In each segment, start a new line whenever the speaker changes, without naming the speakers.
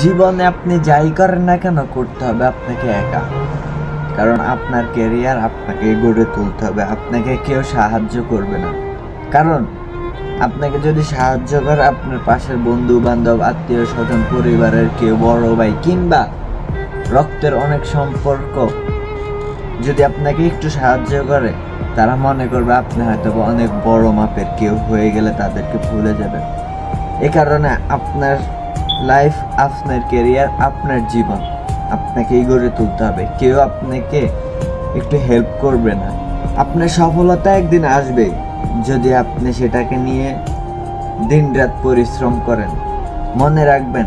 জীবনে আপনি যাই করেন না কেন করতে হবে আপনাকে একা। কারণ আপনার ক্যারিয়ার আপনাকে গড়ে তুলতে হবে, আপনাকে কেউ সাহায্য করবে না। কারণ আপনাকে যদি সাহায্য করে, আপনার পাশের বন্ধু বান্ধব আত্মীয় স্বজন পরিবারের কেউ, বড় ভাই কিংবা রক্তের অনেক সম্পর্ক যদি আপনাকে একটু সাহায্য করে, তারা মনে করবে আপনি হয়তো অনেক বড় মাপের কেউ হয়ে গেলে তাদেরকে ভুলে যাবেন। এ কারণে আপনার লাইফ আপনার কেরিয়ার আপনার জীবন। আপনাকেই গড়ে তুলতে হবে। কেউ আপনাকে একটু হেল্প করবে না। আপনার সফলতা একদিন আসবে যদি আপনি সেটাকে নিয়ে দিনরাত পরিশ্রম করেন। মনে রাখবেন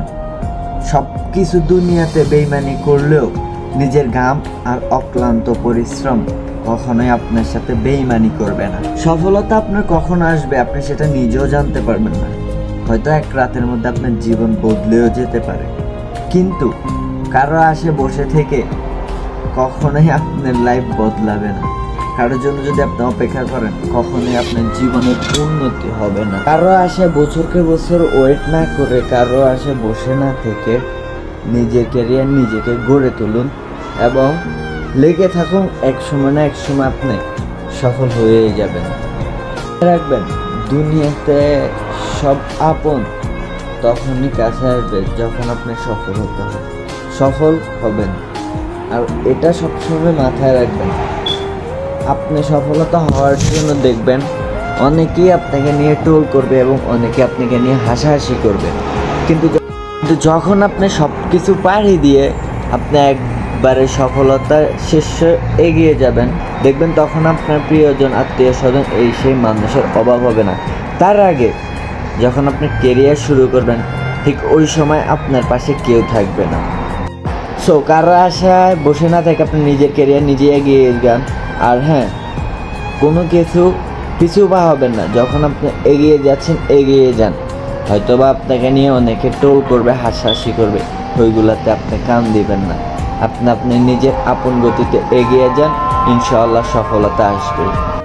সব কিছু দুনিয়াতে বেইমানি করলেও নিজের ঘাম আর অক্লান্ত পরিশ্রম কখনোই আপনার সাথে বেইমানি করবে না। সফলতা আপনার কখন আসবে আপনি সেটা নিজেও জানতে পারবেন না। হয়তো এক রাতের মধ্যে আপনার জীবন বদলেও যেতে পারে। কিন্তু কারও আসে বসে থেকে কখনোই আপনার লাইফ বদলাবে না। কারোর জন্য যদি আপনি অপেক্ষা করেন, কখনোই আপনার জীবনের উন্নতি হবে না। কারও আসে বছরকে বছর ওয়েট না করে, কারও আসে বসে না থেকে নিজের ক্যারিয়ার নিজেকে গড়ে তুলুন এবং লেগে থাকুন, এক সময় না এক সময় আপনি সফল হয়ে যাবেন। রাখবেন, দুনিয়াতে সব আপন, তখনই কাছে আসবে যখন আপনি সফল হতে হবে। সফল হবেন। আর এটা সবসময় মাথায় রাখবেন। আপনি সফলতা হওয়ার জন্য দেখবেন অনেকেই আপনাকে নিয়ে টোল করবে এবং অনেকে আপনাকে নিয়ে হাসাহাসি করবে। কিন্তু কিন্তু যখন আপনি সব কিছু পাড়ি দিয়ে আপনি একবারে সফলতার শীর্ষে এগিয়ে যাবেন, দেখবেন তখন আপনার প্রিয়জন, আত্মীয় স্বজন এই সেই মানুষের অভাব হবে না। তার আগে যখন আপনি কেরিয়ার শুরু করবেন, ঠিক ওই সময় আপনার পাশে কেউ থাকবে না। সো কারও আশায় বসে না থেকে আপনি নিজের কেরিয়ার নিজে এগিয়ে যান। আর হ্যাঁ কোনো কিছু পিছু বা হবেন না। যখন আপনি এগিয়ে যাচ্ছেন, এগিয়ে যান। হয়তো বা আপনাকে নিয়ে অনেকে টোল করবে, হাসাহাসি করবে। ওইগুলাতে আপনি কান দিবেন না। আপনি আপনি নিজের আপন গতিতে এগিয়ে যান। ইনশাআল্লাহ সফলতা আসবে।